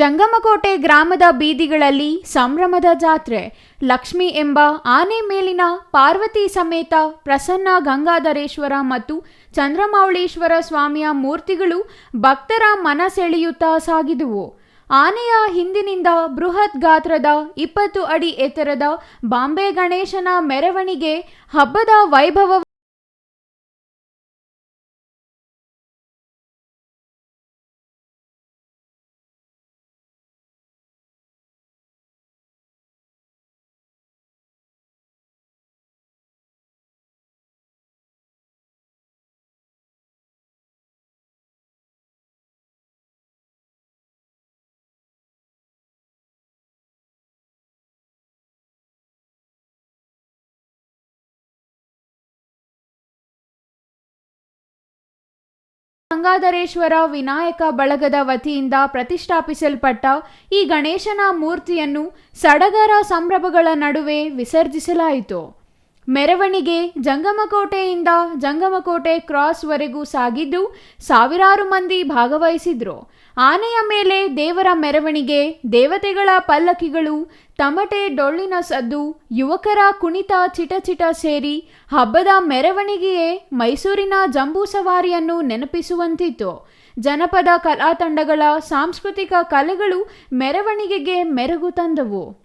ಜಂಗಮಕೋಟೆ ಗ್ರಾಮದ ಬೀದಿಗಳಲ್ಲಿ ಸಂಭ್ರಮದ ಜಾತ್ರೆ. ಲಕ್ಷ್ಮಿ ಎಂಬ ಆನೆ ಮೇಲಿನ ಪಾರ್ವತಿ ಸಮೇತ ಪ್ರಸನ್ನ ಗಂಗಾಧರೇಶ್ವರ ಮತ್ತು ಚಂದ್ರಮೌಳೀಶ್ವರ ಸ್ವಾಮಿಯ ಮೂರ್ತಿಗಳು ಭಕ್ತರ ಮನ ಸೆಳೆಯುತ್ತಾ ಸಾಗಿದುವು. ಆನೆಯ ಹಿಂದಿನಿಂದ ಬೃಹತ್ ಗಾತ್ರದ ಇಪ್ಪತ್ತು ಅಡಿ ಎತ್ತರದ ಬಾಂಬೆ ಗಣೇಶನ ಮೆರವಣಿಗೆ ಹಬ್ಬದ ವೈಭವ ಗಂಗಾಧರೇಶ್ವರ ವಿನಾಯಕ ಬಳಗದ ವತಿಯಿಂದ ಪ್ರತಿಷ್ಠಾಪಿಸಲ್ಪಟ್ಟ ಈ ಗಣೇಶನ ಮೂರ್ತಿಯನ್ನು ಸಡಗರ ಸಂಭ್ರಮಗಳ ನಡುವೆ ವಿಸರ್ಜಿಸಲಾಯಿತು. ಮೆರವಣಿಗೆ ಜಂಗಮಕೋಟೆಯಿಂದ ಜಂಗಮಕೋಟೆ ಕ್ರಾಸ್ವರೆಗೂ ಸಾಗಿದ್ದು ಸಾವಿರಾರು ಮಂದಿ ಭಾಗವಹಿಸಿದ್ರು. ಆನೆಯ ಮೇಲೆ ದೇವರ ಮೆರವಣಿಗೆ, ದೇವತೆಗಳ ಪಲ್ಲಕ್ಕಿಗಳು ತಮಟೆ ಡೊಳ್ಳಿನ ಸದ್ದು, ಯುವಕರ ಕುಣಿತ ಚಿಟಚಿಟ ಸೇರಿ ಹಬ್ಬದ ಮೆರವಣಿಗೆಯೇ ಮೈಸೂರಿನ ಜಂಬೂ ಸವಾರಿಯನ್ನು ನೆನಪಿಸುವಂತಿತ್ತು. ಜನಪದ ಕಲಾ ತಂಡಗಳ ಸಾಂಸ್ಕೃತಿಕ ಕಲೆಗಳು ಮೆರವಣಿಗೆಗೆ ಮೆರುಗು ತಂದವು.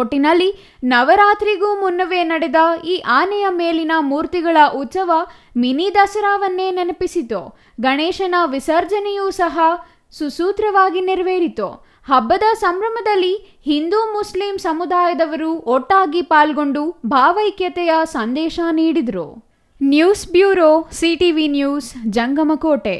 ಒಟ್ಟಿನಲ್ಲಿ ನವರಾತ್ರಿಗೂ ಮುನ್ನವೇ ನಡೆದ ಈ ಆನೆಯ ಮೇಲಿನ ಮೂರ್ತಿಗಳ ಉತ್ಸವ ಮಿನಿ ದಸರಾವನ್ನೇ ನೆನಪಿಸಿತು. ಗಣೇಶನ ವಿಸರ್ಜನೆಯೂ ಸಹ ಸುಸೂತ್ರವಾಗಿ ನೆರವೇರಿತು. ಹಬ್ಬದ ಸಂಭ್ರಮದಲ್ಲಿ ಹಿಂದೂ ಮುಸ್ಲಿಂ ಸಮುದಾಯದವರು ಒಟ್ಟಾಗಿ ಪಾಲ್ಗೊಂಡು ಭಾವೈಕ್ಯತೆಯ ಸಂದೇಶ ನೀಡಿದರು. News bureau, CTV news, Jangamakote.